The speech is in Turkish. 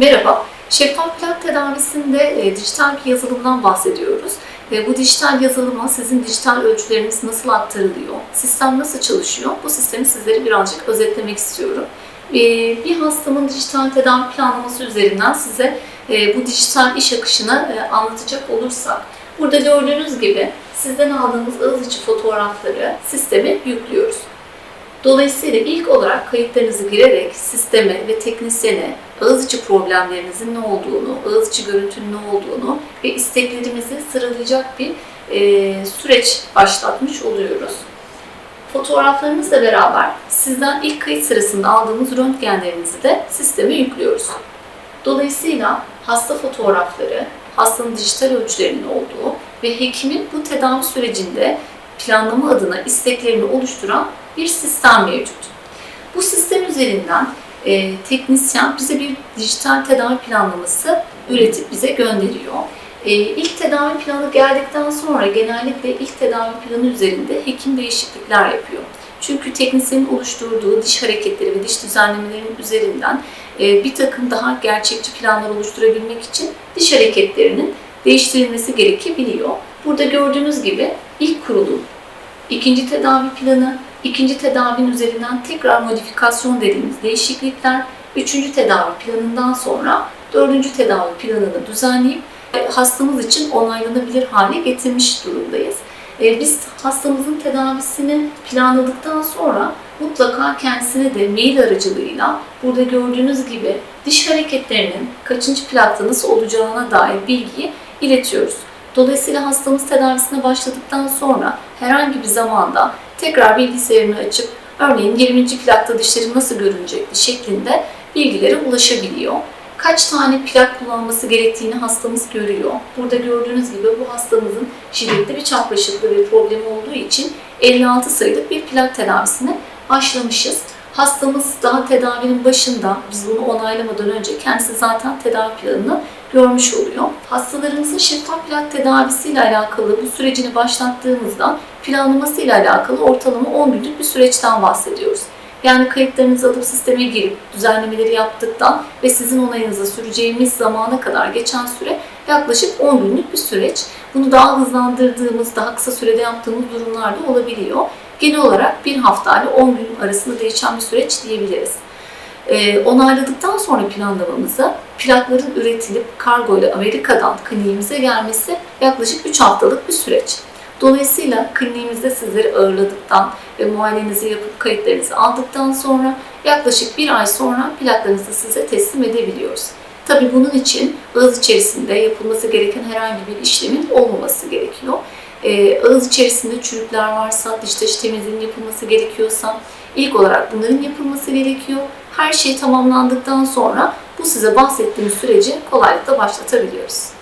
Merhaba, şeffaf plak tedavisinde e, dijital bir yazılımdan bahsediyoruz. Ve bu dijital yazılıma sizin dijital ölçüleriniz nasıl aktarılıyor, sistem nasıl çalışıyor, bu sistemi sizlere birazcık özetlemek istiyorum. E, bir hastamın dijital tedavi planlaması üzerinden size e, bu dijital iş akışını e, anlatacak olursak, burada gördüğünüz gibi sizden aldığımız ağız içi fotoğrafları sisteme yüklüyoruz. Dolayısıyla ilk olarak kayıtlarınızı girerek sisteme ve teknisyene ağız içi problemlerinizin ne olduğunu, ağız içi görüntünün ne olduğunu ve isteklerimizi sıralayacak bir e, süreç başlatmış oluyoruz. Fotoğraflarınızla beraber sizden ilk kayıt sırasında aldığımız röntgenlerinizi de sisteme yüklüyoruz. Dolayısıyla hasta fotoğrafları, hastanın dijital ölçülerinin olduğu ve hekimin bu tedavi sürecinde planlama adına isteklerini oluşturan bir sistem mevcut. Bu sistem üzerinden e, teknisyen bize bir dijital tedavi planlaması üretip bize gönderiyor. E, ilk tedavi planı geldikten sonra genellikle ilk tedavi planı üzerinde hekim değişiklikler yapıyor. Çünkü teknisyenin oluşturduğu diş hareketleri ve diş düzenlemelerinin üzerinden e, bir takım daha gerçekçi planlar oluşturabilmek için diş hareketlerinin değiştirilmesi gerekebiliyor. Burada gördüğünüz gibi ilk kurulum, ikinci tedavi planı, ikinci tedavinin üzerinden tekrar modifikasyon dediğimiz değişiklikler, üçüncü tedavi planından sonra dördüncü tedavi planını düzenleyip e, hastamız için onaylanabilir hale getirmiş durumdayız. E, Biz hastamızın tedavisini planladıktan sonra mutlaka kendisine de mail aracılığıyla burada gördüğünüz gibi diş hareketlerinin kaçıncı plakta nasıl olacağına dair bilgiyi iletiyoruz. Dolayısıyla hastamız tedavisine başladıktan sonra herhangi bir zamanda tekrar bilgisayarını açıp örneğin 20. plakta dişlerim nasıl görünecekti şeklinde bilgilere ulaşabiliyor. Kaç tane plak kullanması gerektiğini hastamız görüyor. Burada gördüğünüz gibi bu hastamızın şiddetli bir çapraşıklığı ve problemi olduğu için 56 sayılık bir plak tedavisine başlamışız. Hastamız daha tedavinin başında, biz bunu onaylamadan önce kendisi zaten tedavi planını görmüş oluyor. Hastalarımızın şeffaf plak tedavisiyle alakalı bu sürecini başlattığımızda planlamasıyla alakalı ortalama 10 günlük bir süreçten bahsediyoruz. Yani kayıtlarınızı alıp sisteme girip düzenlemeleri yaptıktan ve sizin onayınıza süreceğimiz zamana kadar geçen süre yaklaşık 10 günlük bir süreç. Bunu daha hızlandırdığımız, daha kısa sürede yaptığımız durumlar da olabiliyor. Genel olarak bir hafta ile 10 gün arasında değişen bir süreç diyebiliriz. Ee, onayladıktan sonra planlamamızı plakların üretilip kargo ile Amerika'dan kliniğimize gelmesi yaklaşık 3 haftalık bir süreç. Dolayısıyla kliniğimizde sizleri ağırladıktan ve muayenenizi yapıp kayıtlarınızı aldıktan sonra yaklaşık bir ay sonra plaklarınızı size teslim edebiliyoruz. Tabi bunun için ağız içerisinde yapılması gereken herhangi bir işlemin olmaması gerekiyor. Ee, ağız içerisinde çürükler varsa, diş taşı temizliğinin yapılması gerekiyorsa ilk olarak bunların yapılması gerekiyor. Her şey tamamlandıktan sonra bu size bahsettiğim süreci kolaylıkla başlatabiliyoruz.